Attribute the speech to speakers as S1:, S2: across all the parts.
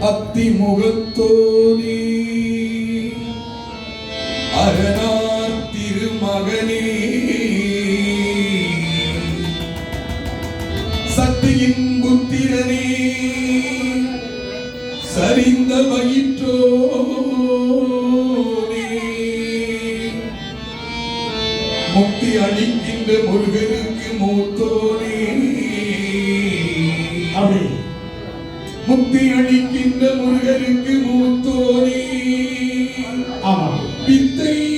S1: அத்திமுகத்தோனே. அரணார் திருமகனே. சக்தியின் புத்திரனே. சரிந்த வயிற்றோ முக்தி அளிக்கின்ற முருகன் എന്റെ മുരുകനുക്ക് മൂത്തോനി. വിത്തയ്യവക്കരുളും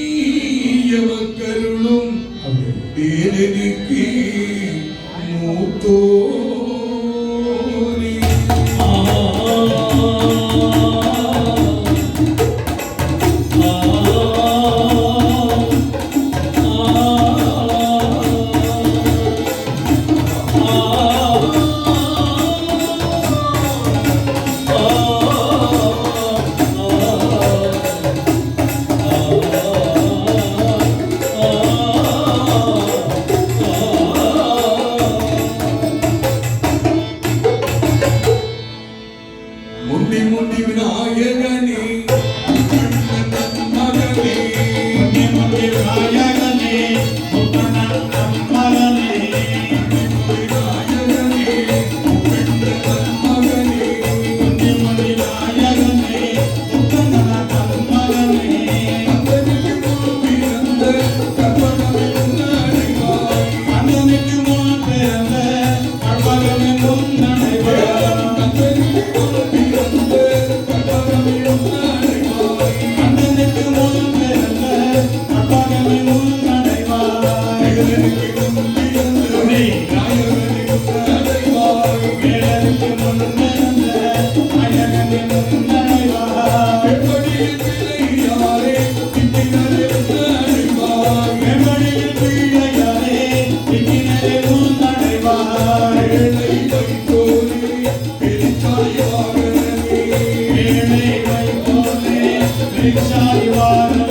S2: ശാലിവാരം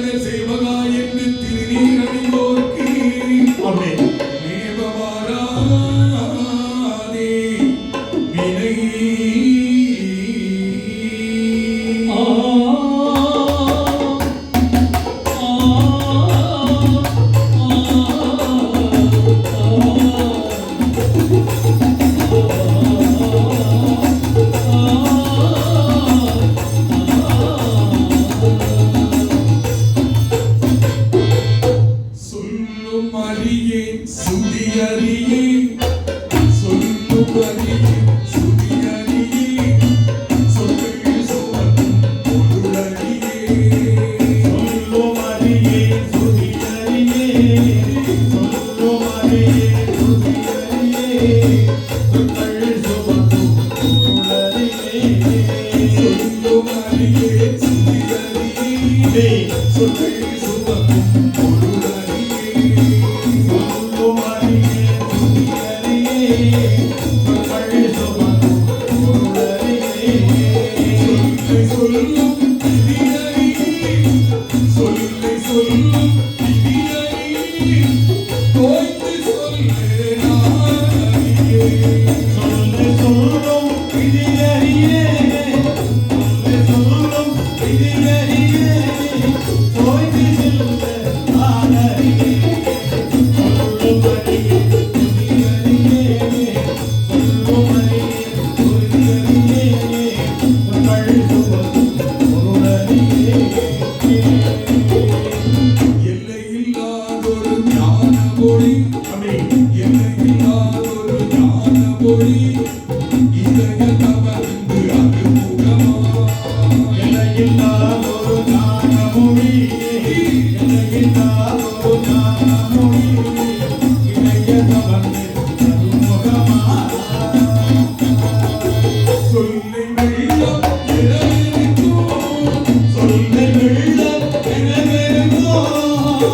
S1: சிவகாயன்று திருநீரடிவோர் அறியே சுதி அறியே சொல்லும் அறியே.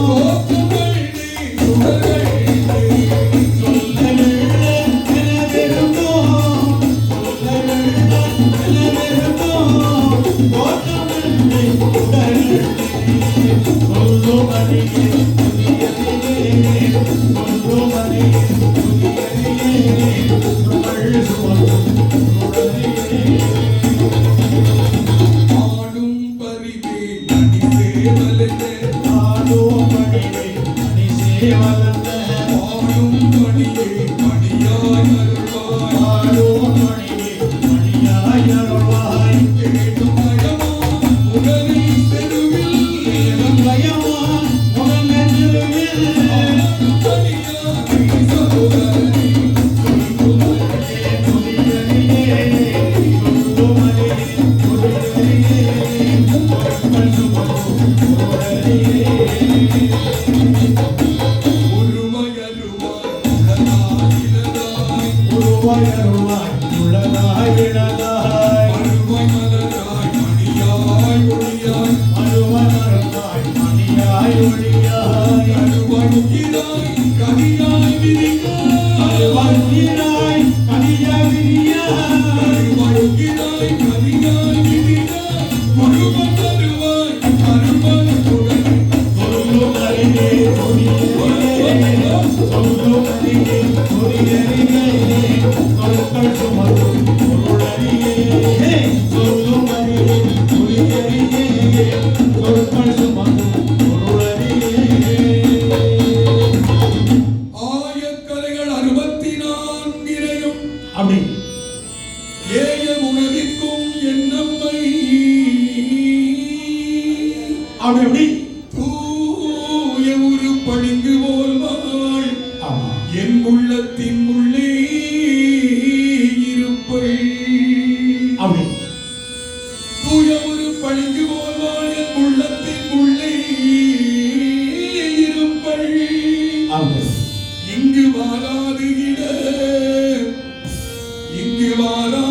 S1: Oh, இங்கு வாராது இங்கு வாரா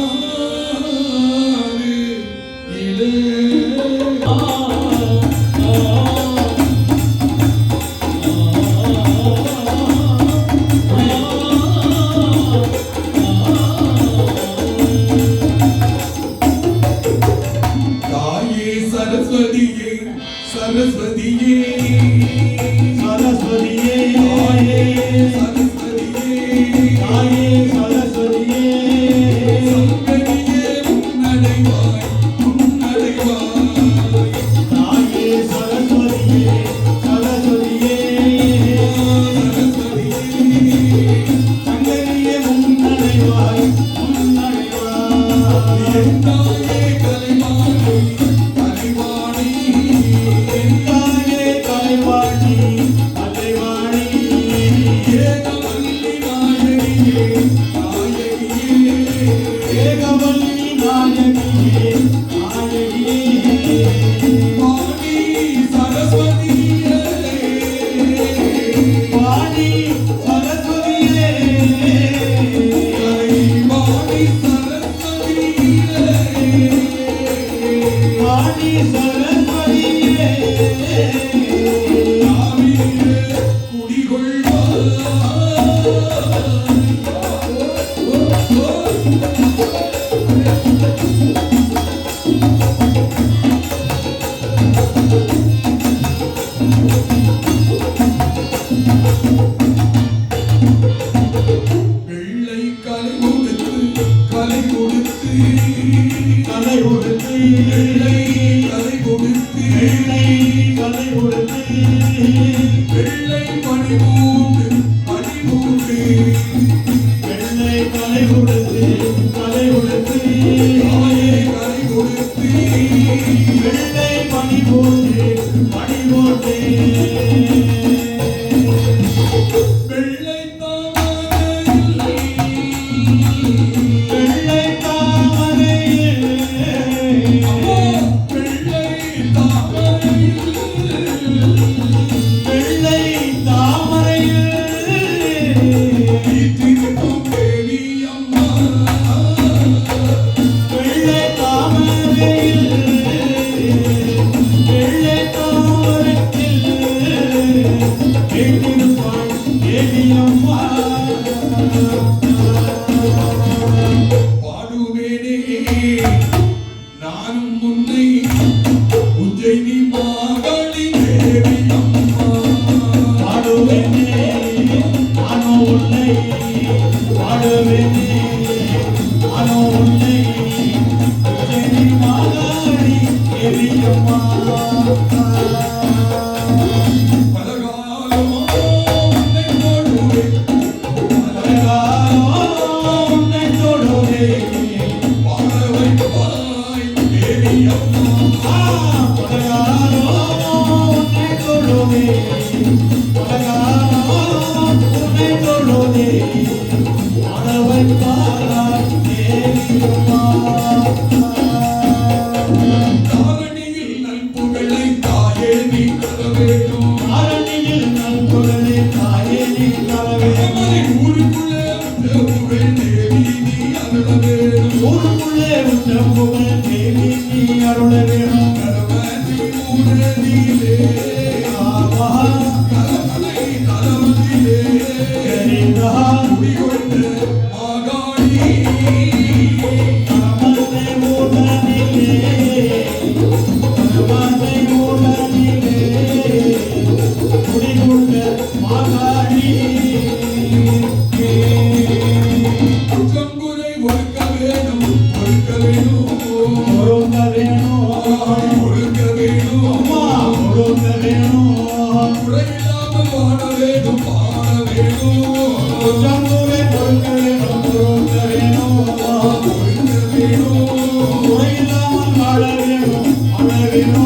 S2: You.
S1: Thank you.
S2: Thank you. God,
S1: we were
S2: அழகினோ அழகினோ